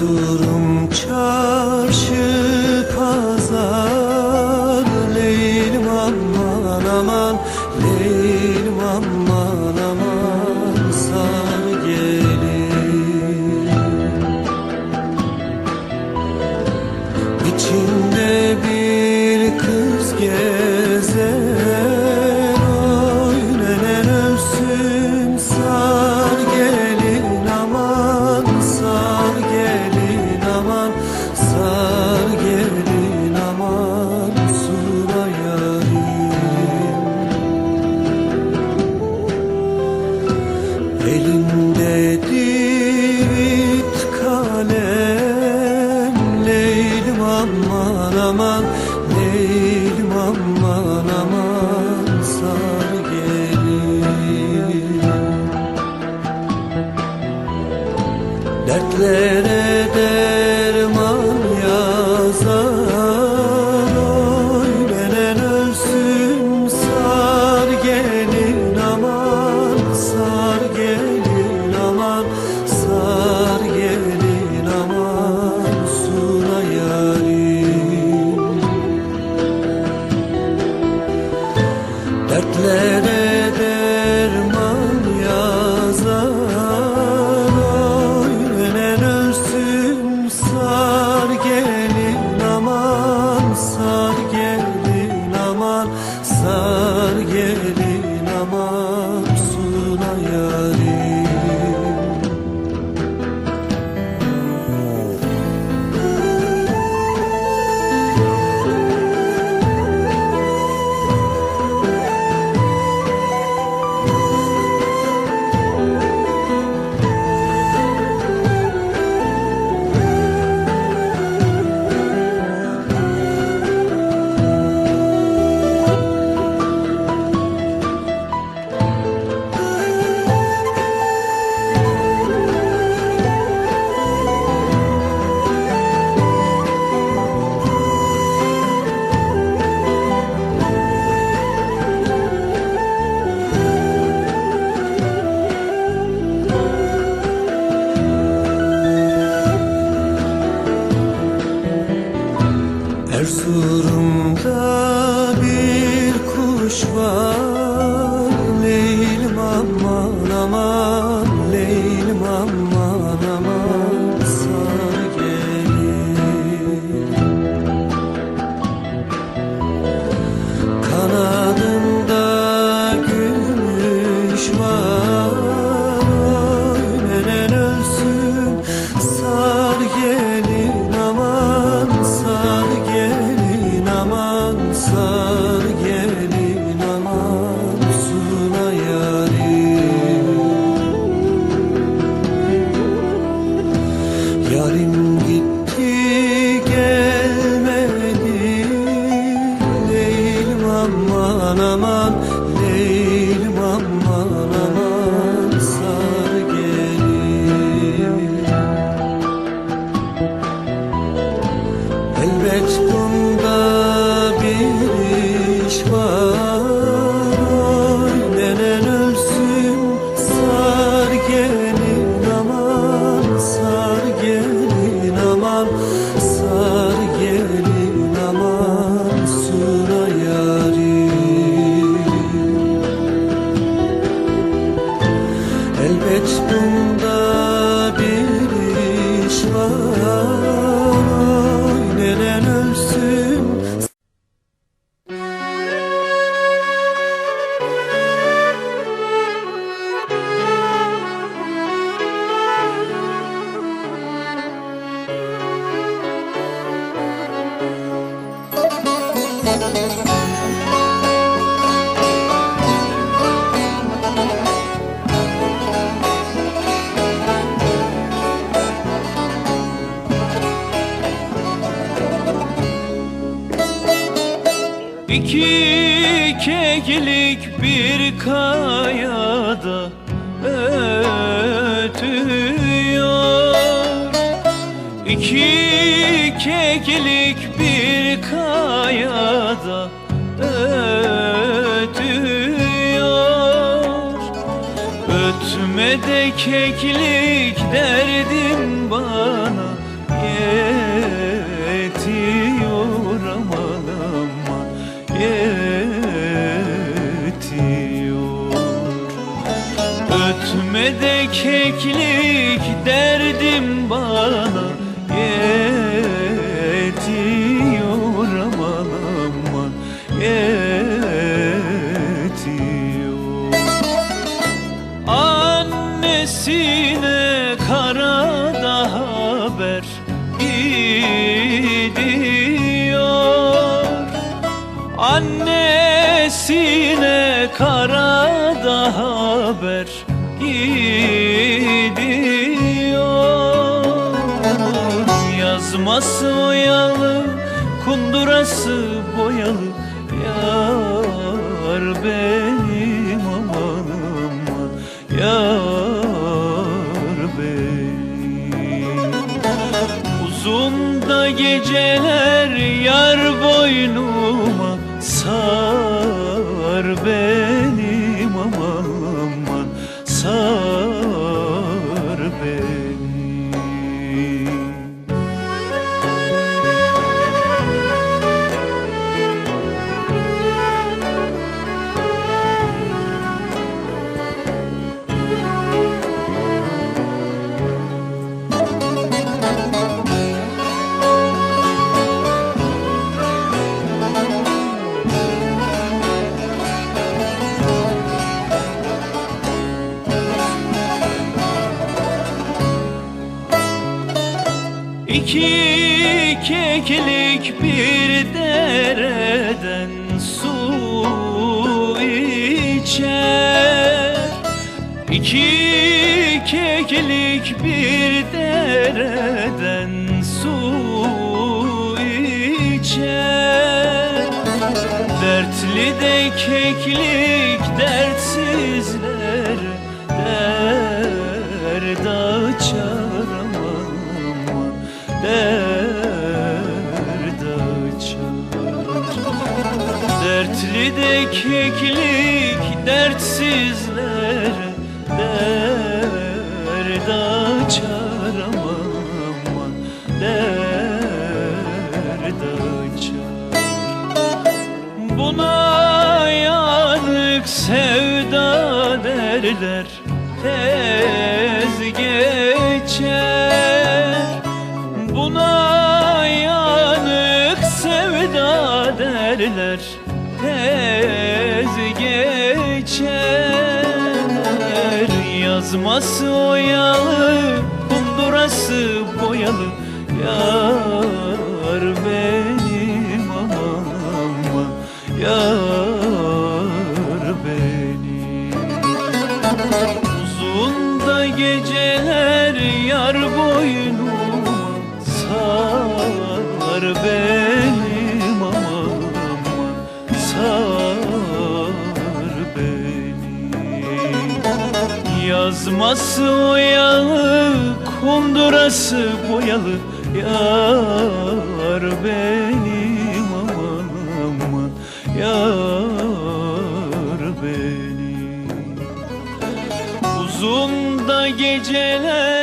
Huzurum çarşı pazar. Leylim aman aman Leylim aman aman Sana gelir. İçim zaman İki keklik bir kayada ötüyor. İki keklik kayada ötüyor. Ötme de keklik derdim bana yetiyor. Aman yetiyor. Ötme de keklik derdim gidiyor. Annesine karada haber gidiyor. Yazması oyalı, kundurası boyalı. Geceler İki keklik bir dereden su içer. İki keklik bir dereden su içer. Dertli de keklik dertsizler Derd açar aman aman Derd açar. Dertli de keklik dertsizler Derd açar. Aman aman Derd açar. Buna yanık sevda derler. Tez Yazması oyalı Kundurası boyalı. Yar benim aman Yar benim. Uzun da geceler yar boynuma Sar benim Yazması oyalı Kundurası boyalı. Yar benim aman aman. Yar benim. Uzun da geceler